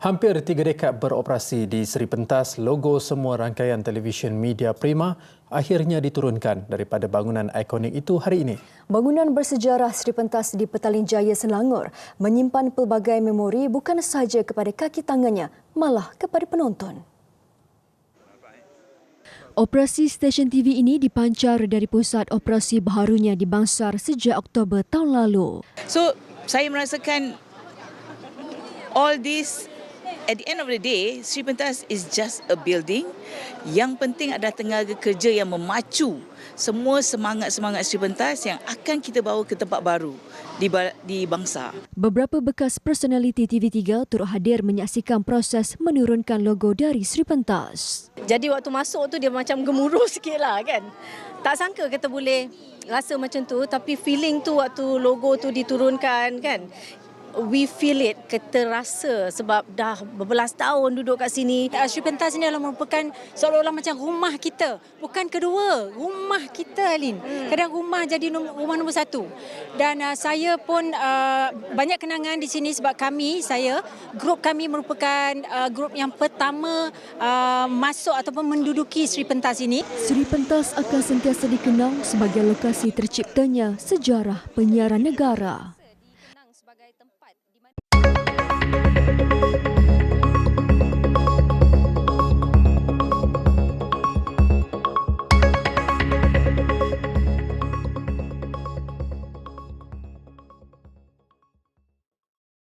Hampir tiga dekad beroperasi di Seri Pentas, logo semua rangkaian televisyen media prima akhirnya diturunkan daripada bangunan ikonik itu hari ini. Bangunan bersejarah Seri Pentas di Petaling Jaya Selangor menyimpan pelbagai memori bukan sahaja kepada kaki tangannya, malah kepada penonton. Operasi stesen TV ini dipancar dari pusat operasi baharunya di Bangsar sejak Oktober tahun lalu. So, saya merasakan all this at the end of the day, Sri Pentas is just a building. Yang penting adalah tenaga kerja yang memacu semua semangat-semangat Sri Pentas yang akan kita bawa ke tempat baru di, di bangsa. Beberapa bekas personaliti TV3 turut hadir menyaksikan proses menurunkan logo dari Sri Pentas. Jadi waktu masuk tu dia macam gemuruh sikit lah kan. Tak sangka kita boleh rasa macam tu tapi feeling tu waktu logo tu diturunkan kan we feel it, kita rasa sebab dah berbelas tahun duduk kat sini. Sri Pentas ini adalah merupakan seolah-olah macam rumah kita. Bukan kedua, rumah kita Alin. Hmm. Kadang rumah jadi rumah nombor satu. Dan uh, saya pun uh, banyak kenangan di sini sebab kami, saya, grup kami merupakan uh, grup yang pertama uh, masuk ataupun menduduki Sri Pentas ini. Sri Pentas akan sentiasa dikenang sebagai lokasi terciptanya sejarah penyiaran negara sebagai tempat di mana